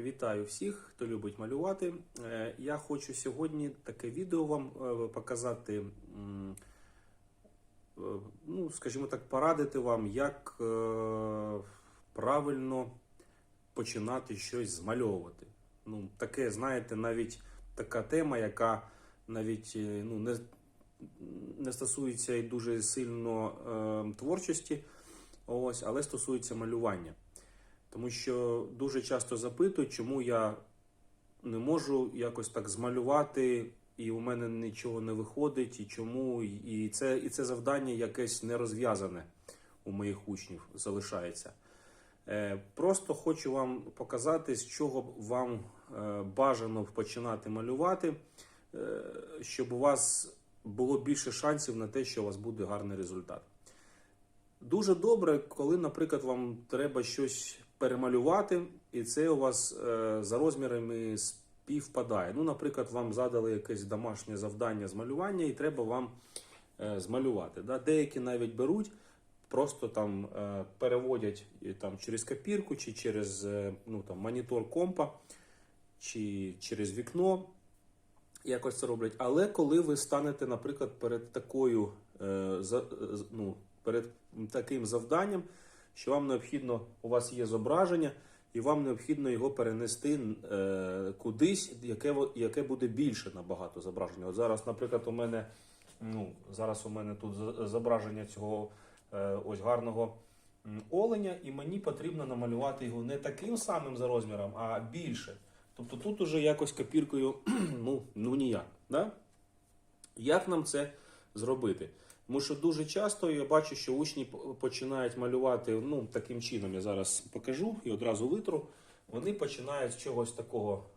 Вітаю всіх, хто любить малювати. Е, Я хочу сьогодні таке відео вам е, показати, е, ну, скажімо так, порадити вам, як правильно починати щось змальовувати. Ну, таке, знаєте, навіть така тема, яка навіть ну, не, не стосується і дуже сильно е, творчості, ось, але стосується малювання. Тому що дуже часто запитують, чому я не можу якось так змалювати, і у мене нічого не виходить, і чому. І це, і це завдання якесь не розв'язане у моїх учнів залишається. Е, Просто хочу вам показати, з чого вам е, бажано починати малювати, е, щоб у вас було більше шансів на те, що у вас буде гарний результат. Дуже добре, коли, наприклад, вам треба щось перемалювати, і це у вас е, за розмірами співпадає. Ну, наприклад, вам задали якесь домашнє завдання з малювання, і треба вам е, змалювати. Да? Деякі навіть беруть, просто там е, переводять там, через копірку, чи через е, ну, там, монітор компа, чи через вікно. Якось це роблять. Але коли ви станете, наприклад, перед такою е, за, з- ну, перед таким завданням, що вам необхідно, у вас є зображення, і вам необхідно його перенести е, кудись, яке, яке буде більше набагато зображення. От зараз, наприклад, у мене, ну, зараз у мене тут зображення цього е, ось гарного оленя, і мені потрібно намалювати його не таким самим за розміром, а більше. Тобто тут уже якось копіркою ну, ну ніяк. Да? Як нам це зробити? Тому що дуже часто я бачу, що учні починають малювати ну, таким чином. Я зараз покажу і одразу витру. Вони починають з чогось такого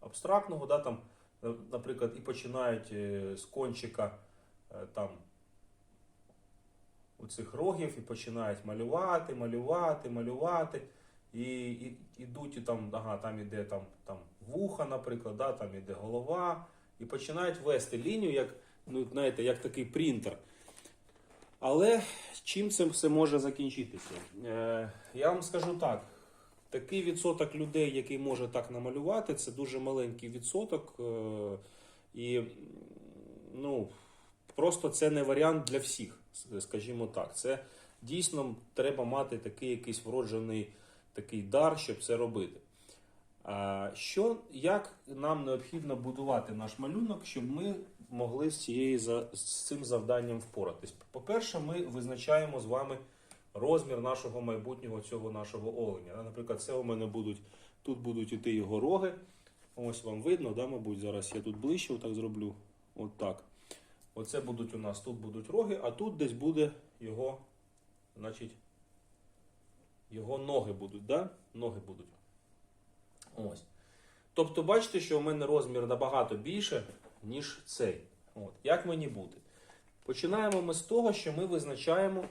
абстрактного, да, там, е, наприклад, і починають е, з кончика е, там, у цих рогів і починають малювати, малювати, малювати. І, і ідуть і там, ага, там іде там, там вуха, наприклад, да, там іде голова, і починають вести лінію, як, ну, знаєте, як такий принтер. Але чим це все може закінчитися? Е, я вам скажу так: такий відсоток людей, який може так намалювати, це дуже маленький відсоток. Е, і ну, просто це не варіант для всіх, скажімо так. Це дійсно треба мати такий якийсь вроджений такий дар, щоб це робити. Що, як нам необхідно будувати наш малюнок, щоб ми могли з, цією, з цим завданням впоратись? По-перше, ми визначаємо з вами розмір нашого майбутнього цього нашого оленя. Наприклад, це у мене будуть, тут будуть іти його роги. Ось вам видно, да, мабуть, зараз я тут ближче отак зроблю. От так. Оце будуть у нас, тут будуть роги, а тут десь буде його, значить, його ноги будуть, да? Ноги будуть. Ось. Тобто, бачите, що у мене розмір набагато більше, ніж цей. От. Як мені бути? Починаємо ми з того, що ми визначаємо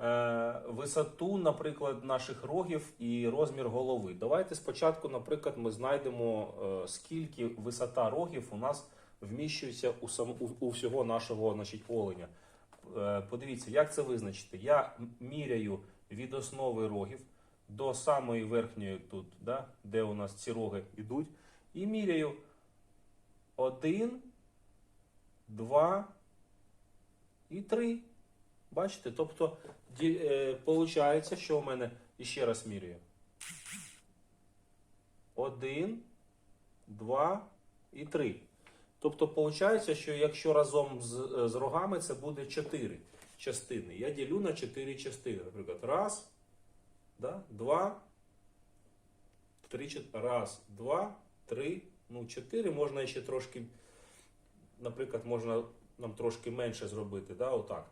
е, висоту, наприклад, наших рогів і розмір голови. Давайте спочатку, наприклад, ми знайдемо, е, скільки висота рогів у нас вміщується у, сам, у, у всього нашого значить, оленя. Е, подивіться, як це визначити. Я міряю від основи рогів до самої верхньої тут, да, де у нас ці роги йдуть, і міряю 1, 2 і 3. Бачите? Тобто, е, получається, що у мене і ще раз міряю. 1, 2 і 3. Тобто, виходить, що якщо разом з, з рогами це буде 4 частини. Я ділю на 4 частини. Наприклад, раз, да, два, три, раз, два, три, ну, чотири. Можна ще трошки, наприклад, можна нам трошки менше зробити, да, отак.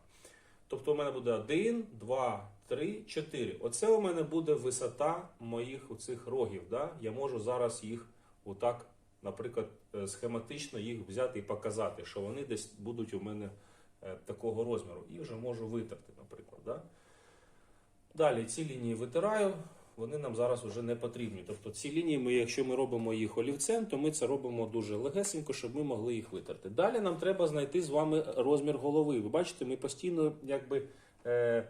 Тобто у мене буде 1, 2, 3, 4. Оце у мене буде висота моїх оцих рогів. Да? Я можу зараз їх отак, наприклад, е, схематично їх взяти і показати, що вони десь будуть у мене е, такого розміру. І вже можу витерти, наприклад. Да? Далі ці лінії витираю, вони нам зараз вже не потрібні. Тобто ці лінії, ми, якщо ми робимо їх олівцем, то ми це робимо дуже легесенько, щоб ми могли їх витерти. Далі нам треба знайти з вами розмір голови. Ви бачите, ми постійно якби. Е,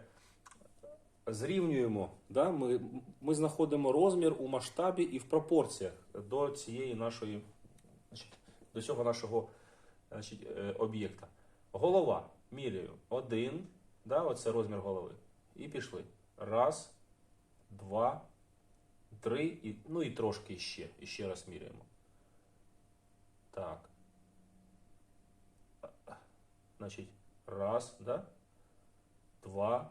зрівнюємо. Да? Ми, ми знаходимо розмір у масштабі і в пропорціях до цієї нашої, значить, до цього нашого значить, е, об'єкта. Голова. Міряю. Один. Да? Оце розмір голови. І пішли. Раз, два, три, і, ну і трошки ще. І ще раз міряємо. Так. Значить, раз, да? Два,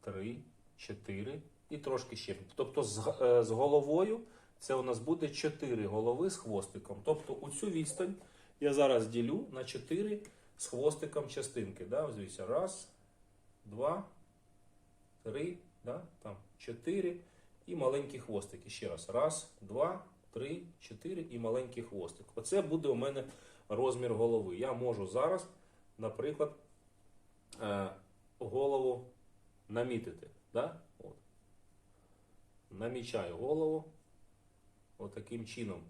три, чотири і трошки ще. Тобто з, е, з головою це у нас буде чотири голови з хвостиком. Тобто у цю відстань я зараз ділю на чотири з хвостиком частинки. Да? Раз, два, три, да? там чотири і маленькі хвостики. Ще раз. Раз, два, три, чотири і маленький хвостик. Оце буде у мене розмір голови. Я можу зараз, наприклад, е, голову намітити. Да? От. Намічаю голову отаким чином.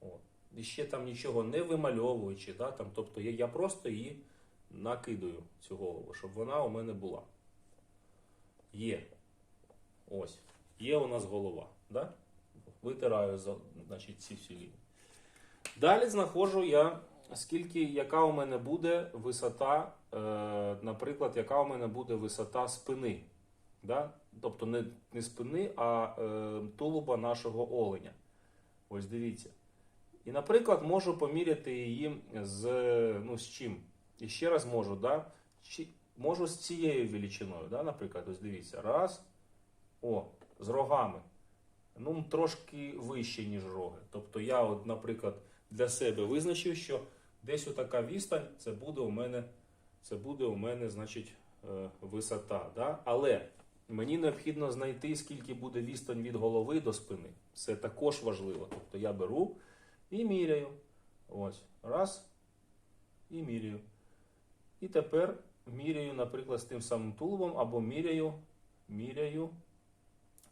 От. І ще там нічого не вимальовуючи, да? там, тобто я, я просто її накидаю, цю голову, щоб вона у мене була. Є. Ось. Є у нас голова. Да? Витираю значить, ці всі лінії. Далі знаходжу я, скільки, яка у мене буде висота, е, наприклад, яка у мене буде висота спини. Да? Тобто не, не спини, а е, тулуба нашого оленя. Ось дивіться. І, наприклад, можу поміряти її з, ну, з чим. І ще раз можу, да? Чи, можу з цією величиною. Да? Наприклад, ось дивіться. Раз. О, з рогами. Ну, трошки вище, ніж роги. Тобто я, от, наприклад, для себе визначив, що десь отака відстань, це буде у мене, це буде у мене, значить, е, висота. Да? Але мені необхідно знайти, скільки буде відстань від голови до спини. Це також важливо. Тобто я беру і міряю. Ось. Раз. І міряю. І тепер міряю, наприклад, з тим самим тулубом, або міряю, міряю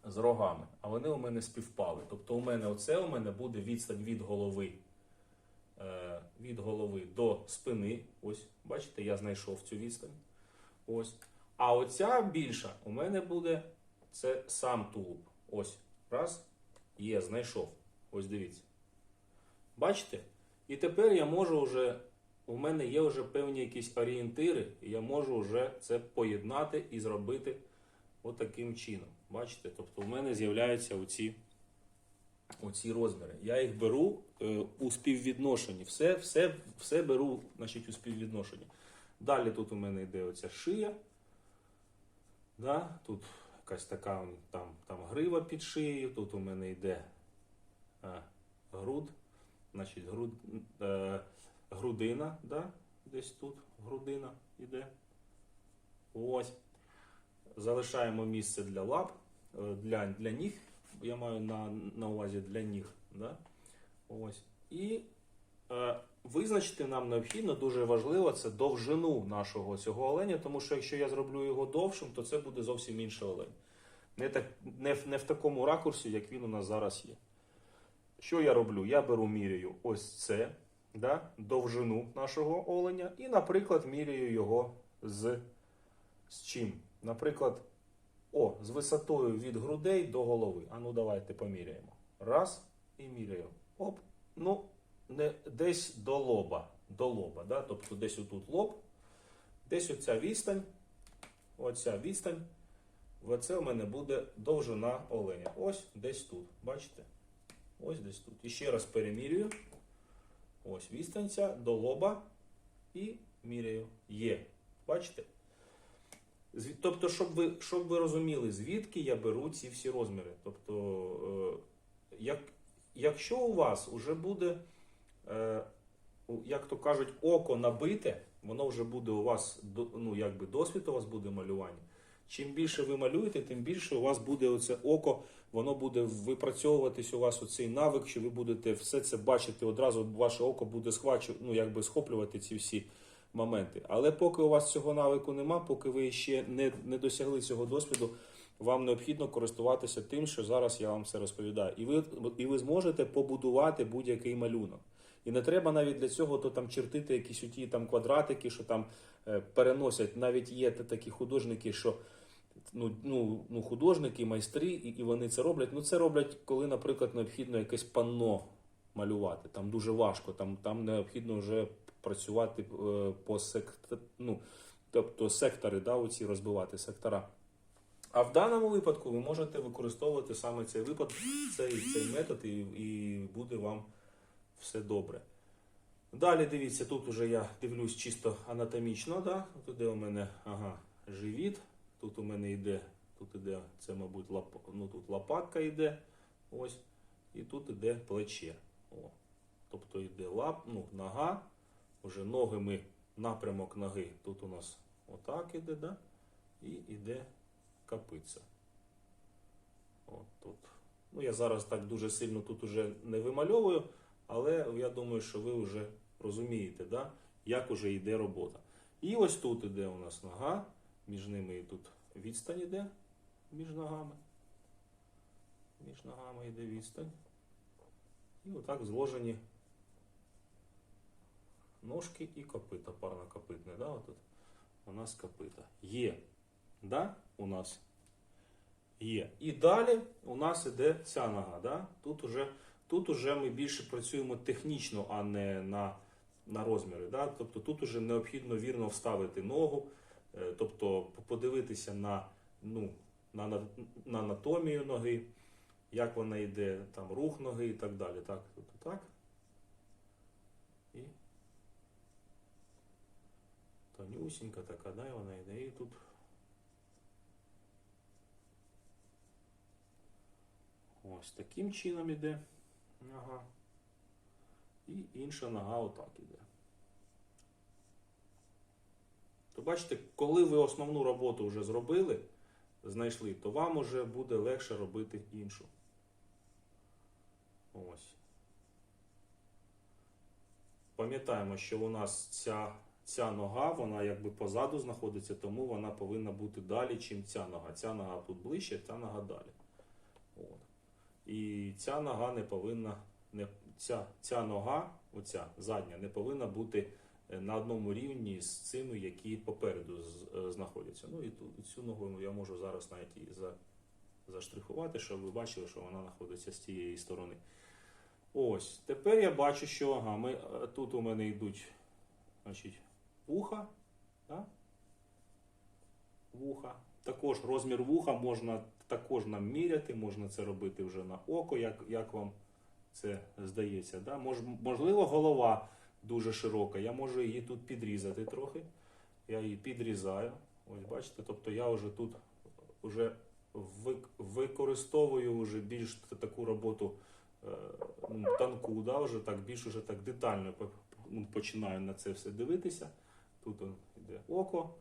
з рогами. А вони у мене співпали. Тобто у мене оце у мене буде відстань від голови. е, Від голови до спини. Ось, бачите, я знайшов цю відстань. Ось. А оця більша у мене буде це сам тулуб. Ось. Раз. Є, знайшов. Ось дивіться. Бачите? І тепер я можу вже, у мене є вже певні якісь орієнтири, і я можу вже це поєднати і зробити отаким чином. Бачите? Тобто у мене з'являються оці, оці розміри. Я їх беру е, у співвідношенні. Все, все, все беру значить, у співвідношенні. Далі тут у мене йде оця шия. Да? Тут якась така там, там грива під шиєю, тут у мене йде е, груд, значить груд, е, грудина, да? десь тут грудина йде. Ось. Залишаємо місце для лап, е, для, для ніг. Я маю на, на увазі для ніг. Да? Ось. І е, визначити нам необхідно, дуже важливо, це довжину нашого цього оленя, тому що якщо я зроблю його довшим, то це буде зовсім інший олень. Не, так, не, не в такому ракурсі, як він у нас зараз є. Що я роблю? Я беру міряю ось це, да, довжину нашого оленя, і, наприклад, міряю його з, з чим? Наприклад, о, з висотою від грудей до голови. А ну давайте поміряємо. Раз і міряю. Оп. Ну, не, десь до лоба. До лоба, да? тобто десь отут лоб, десь оця відстань, оця відстань, оце у мене буде довжина оленя. Ось десь тут. Бачите? Ось десь тут. І ще раз перемірюю. Ось відстань ця до лоба і міряю. Є. Бачите? Тобто, щоб ви, щоб ви розуміли, звідки я беру ці всі розміри. Тобто, е, як, якщо у вас вже буде, е, як то кажуть, око набите, воно вже буде у вас ну, якби досвід у вас буде малювання. Чим більше ви малюєте, тим більше у вас буде оце око, воно буде випрацьовуватись у вас оцей навик, що ви будете все це бачити одразу, ваше око буде схвачувати, ну якби схоплювати ці всі моменти. Але поки у вас цього навику нема, поки ви ще не, не досягли цього досвіду, вам необхідно користуватися тим, що зараз я вам все розповідаю. І ви, і ви зможете побудувати будь-який малюнок. І не треба навіть для цього то там чертити якісь оті там квадратики, що там е, переносять. Навіть є такі художники, що ну, ну, ну, художники, майстри, і, і вони це роблять. Ну, це роблять, коли, наприклад, необхідно якесь панно малювати. Там дуже важко, там, там необхідно вже працювати е, по сект... ну, тобто сектори, да, оці розбивати сектора. А в даному випадку ви можете використовувати саме цей випад, цей, цей метод, і, і буде вам все добре. Далі дивіться, тут уже я дивлюсь чисто анатомічно, да? тут де у мене ага, живіт, тут у мене йде, тут іде, це, мабуть, лап, ну, тут лопатка йде, ось, і тут іде плече. О. Тобто йде лап, ну, нога, вже ноги ми, напрямок ноги, тут у нас отак іде, да? і йде капиця. От тут. Ну, я зараз так дуже сильно тут уже не вимальовую, але я думаю, що ви вже розумієте, да? як уже йде робота. І ось тут іде у нас нога, між ними і тут відстань іде між ногами. Між ногами йде відстань. І отак зложені ножки і копита, парнокопитне, да, отут у нас копита. Є, да, у нас є. І далі у нас іде ця нога. Да? Тут, уже, тут уже ми більше працюємо технічно, а не на, на розміри. Да? Тобто тут уже необхідно вірно вставити ногу, е, тобто подивитися на, ну, на, на, на анатомію ноги, як вона йде, там, рух ноги і так далі. Так, тобто так. І тонюсінька така, да, вона йде. І тут Ось таким чином іде нога. І інша нога отак іде. То бачите, коли ви основну роботу вже зробили, знайшли, то вам вже буде легше робити іншу. Ось. Пам'ятаємо, що у нас ця, ця нога, вона якби позаду знаходиться, тому вона повинна бути далі, чим ця нога. Ця нога тут ближче, ця нога далі. От. І ця нога не повинна, не, ця, ця нога, оця задня, не повинна бути е, на одному рівні з цими, які попереду е, знаходяться. Ну і ту, цю ногу я можу зараз навіть і за, заштрихувати, щоб ви бачили, що вона знаходиться з тієї сторони. Ось, тепер я бачу, що ага, ми, е, тут у мене йдуть значить, вуха. Да? Вуха. Також розмір вуха можна також нам міряти, можна це робити вже на око, як, як вам це здається. Да? Мож, можливо, голова дуже широка. Я можу її тут підрізати трохи. Я її підрізаю. Ось бачите, тобто я вже тут вже використовую вже більш таку роботу е, танку, да, вже так більш уже так детально починаю на це все дивитися. Тут он іде око.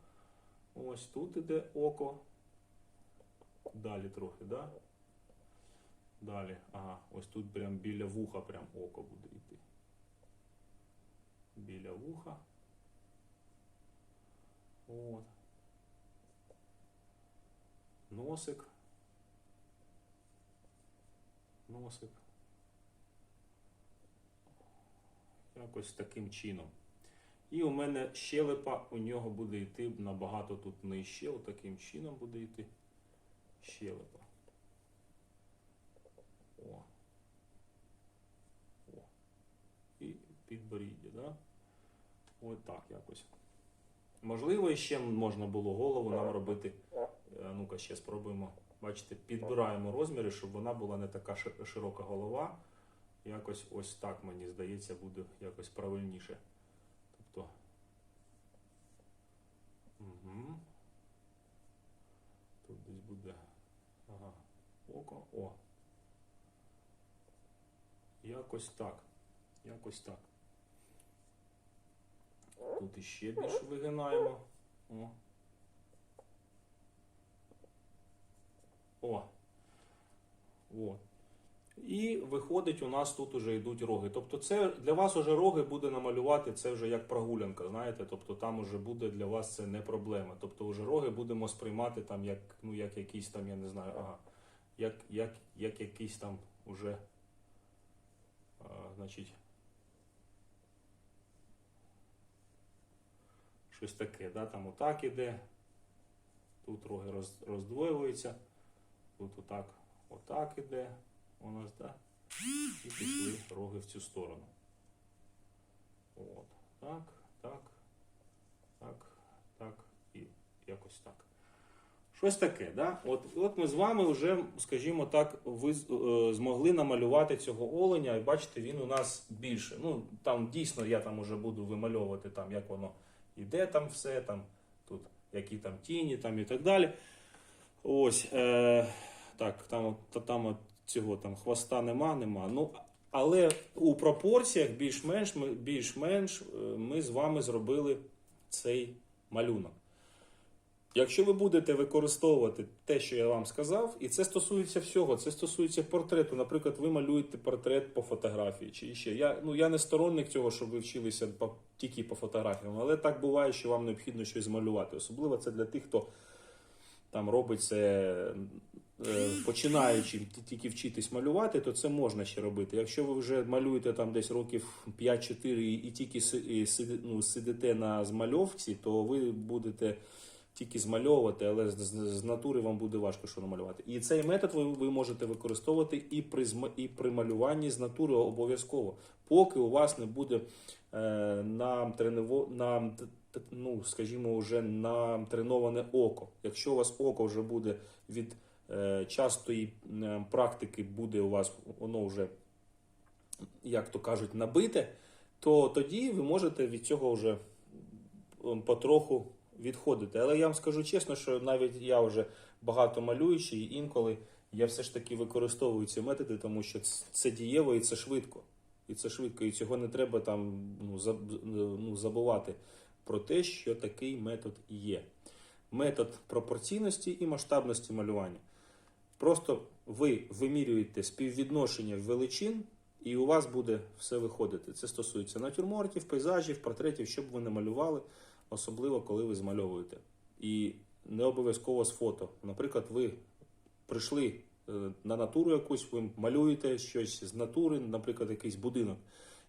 Ось тут іде око. Далі трохи, да? Далі. Ага, ось тут прям біля вуха прям око буде йти. Біля вуха. От. Носик. Носик. Якось таким чином. І у мене щелепа у нього буде йти набагато тут нижче. Отаким чином буде йти щелепа. О. О. І підборіддя, да? Ось так якось. Можливо, ще можна було голову нам робити. Е, Ну-ка, ще спробуємо. Бачите, підбираємо розміри, щоб вона була не така широка голова. Якось ось так, мені здається, буде якось правильніше. Тобто. Угу. Тут десь буде. Ага. Око. О. Якось так. Якось так. Тут іще більше вигинаємо. О. О. О. І виходить, у нас тут уже йдуть роги. Тобто, це для вас уже роги буде намалювати це вже як прогулянка, знаєте, тобто там уже буде для вас це не проблема. Тобто, вже роги будемо сприймати там як, ну, як якісь там, я не знаю, ага, як, як, як якийсь там уже, а, значить, щось таке, да, там отак іде, Тут роги роз, роздвоюються. Тут отак, отак іде у нас, да? І пішли роги в цю сторону. От. Так, так, так, так і якось так. Щось таке, да? От, от ми з вами вже, скажімо так, ви е, змогли намалювати цього оленя, і бачите, він у нас більше. Ну, там дійсно я там уже буду вимальовувати, там, як воно іде, там все, там, тут, які там тіні там, і так далі. Ось, е, так, там, от- там от цього там хвоста нема, нема. Ну, але у пропорціях більш-менш ми, більш-менш е, ми з вами зробили цей малюнок. Якщо ви будете використовувати те, що я вам сказав, і це стосується всього, це стосується портрету. Наприклад, ви малюєте портрет по фотографії чи ще. Я, ну, я не сторонник цього, щоб ви вчилися по, тільки по фотографіям, але так буває, що вам необхідно щось змалювати. Особливо це для тих, хто там робить це починаючи тільки вчитись малювати, то це можна ще робити. Якщо ви вже малюєте там десь років 5-4 і, тільки ну, сидите на змальовці, то ви будете тільки змальовувати, але з, натури вам буде важко що намалювати. І цей метод ви, ви можете використовувати і при, і при малюванні з натури обов'язково, поки у вас не буде е, на трениво, на, ну, скажімо, вже на треноване око. Якщо у вас око вже буде від е, частої е, практики, буде у вас воно вже, як то кажуть, набите, то тоді ви можете від цього вже потроху відходити. Але я вам скажу чесно, що навіть я вже багато малюючий, і інколи я все ж таки використовую ці методи, тому що це дієво і це швидко. І це швидко, і цього не треба там ну, ну, забувати про те, що такий метод є. Метод пропорційності і масштабності малювання. Просто ви вимірюєте співвідношення величин, і у вас буде все виходити. Це стосується натюрмортів, пейзажів, портретів, що б ви не малювали, особливо коли ви змальовуєте. І не обов'язково з фото. Наприклад, ви прийшли е, на натуру якусь, ви малюєте щось з натури, наприклад, якийсь будинок.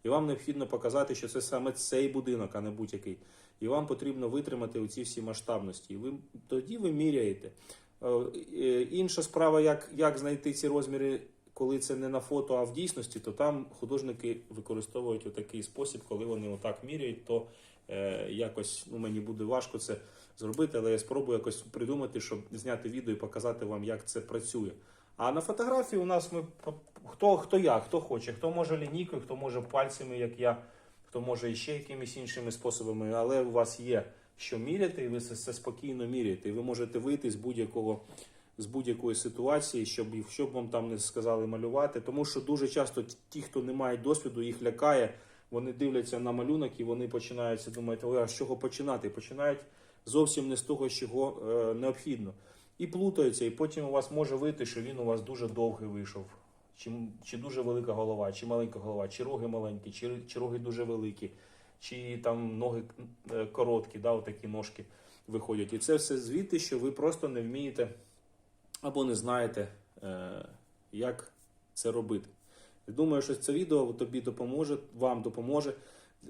І вам необхідно показати, що це саме цей будинок, а не будь-який. І вам потрібно витримати оці всі масштабності. І ви, тоді ви міряєте. Е, е, Інша справа, як, як знайти ці розміри, коли це не на фото, а в дійсності, то там художники використовують отакий спосіб, коли вони отак міряють, то е, якось ну, мені буде важко це зробити, але я спробую якось придумати, щоб зняти відео і показати вам, як це працює. А на фотографії у нас ми хто, хто як, хто хоче, хто може лінійкою, хто може пальцями, як я, хто може іще якимись іншими способами, але у вас є що міряти, і ви це спокійно міряєте. І ви можете вийти з будь-якого з будь-якої ситуації, щоб, щоб вам там не сказали малювати. Тому що дуже часто ті, хто не мають досвіду, їх лякає. Вони дивляться на малюнок і вони починаються думати, а з чого починати? Починають зовсім не з того, чого е, необхідно. І плутаються, і потім у вас може вийти, що він у вас дуже довгий вийшов. Чи, чи дуже велика голова, чи маленька голова, чи роги маленькі, чи, чи роги дуже великі, чи там ноги е, короткі, да, отакі ножки виходять. І це все звідти, що ви просто не вмієте або не знаєте, е, як це робити. Думаю, що це відео тобі допоможе, вам допоможе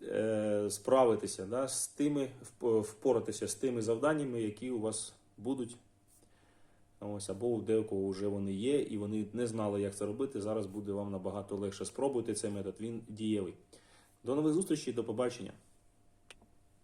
е, справитися да, з тими, впоратися з тими завданнями, які у вас будуть. Ось, або у деякого вже вони є, і вони не знали, як це робити. Зараз буде вам набагато легше. Спробуйте цей метод, він дієвий. До нових зустрічей, до побачення.